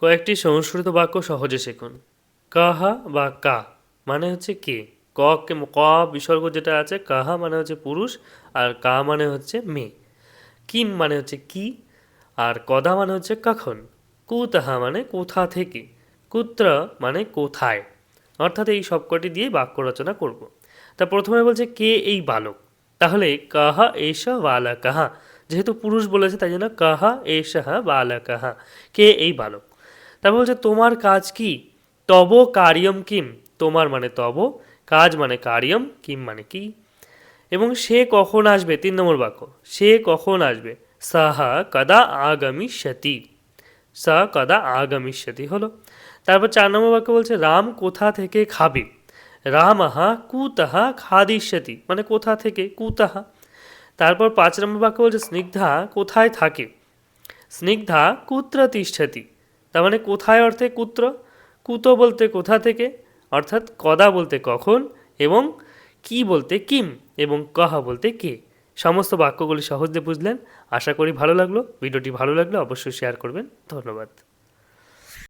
কয়েকটি সংস্কৃত বাক্য সহজে শিখুন। কাহা বা কা মানে হচ্ছে কে? ক কে- ক বিসর্গ যেটা আছে, কাহা মানে হচ্ছে পুরুষ, আর কা মানে হচ্ছে মেয়ে। কিম মানে হচ্ছে কি, আর কদা মানে হচ্ছে কখন? কুতাহা মানে কোথা থেকে? কুত্র মানে কোথায়? অর্থাৎ এই সবকটি দিয়ে বাক্য রচনা করব। তা প্রথমে বলছে কে এই বালক? তাহলে কাহা এসা বালা কাহা যেহেতু পুরুষ বলেছে তাই জন্য কাহা এসা বালা কাহা কে এই বালক? তারপর বলছে, তোমার কাজ কি? তব কারিয়ম কিম? তোমার মানে তব, কাজ মানে কারিয়ম, কিম মানে কি? এবং সে কখন আসবে? তিন নম্বর বাক্য, সে কখন আসবে? সাহা কদা আগামিষ্যতি। সা কদা আগামিষ্যতি হলো। তারপর চার নম্বর বাক্য বলছে, রাম কোথা থেকে খাবে? রামাহা কুতাহা খাদিষ্যতি। মানে কোথা থেকে? কুতাহা। তারপর পাঁচ নম্বর বাক্য বলছে, স্নিগ্ধা কোথায় থাকে? স্নিগ্ধা কুত্র তিষ্ঠতি তার মানে কোথায় অর্থে কুত্র? কুত বলতে কোথা থেকে? অর্থাৎ কদা বলতে কখন? এবং কি বলতে কিম? এবং কহা বলতে কে? সমস্ত বাক্যগুলি সহজে বুঝলেন। আশা করি ভালো লাগল। ভিডিওটি ভালো লাগলে অবশ্যই শেয়ার করবেন। ধন্যবাদ।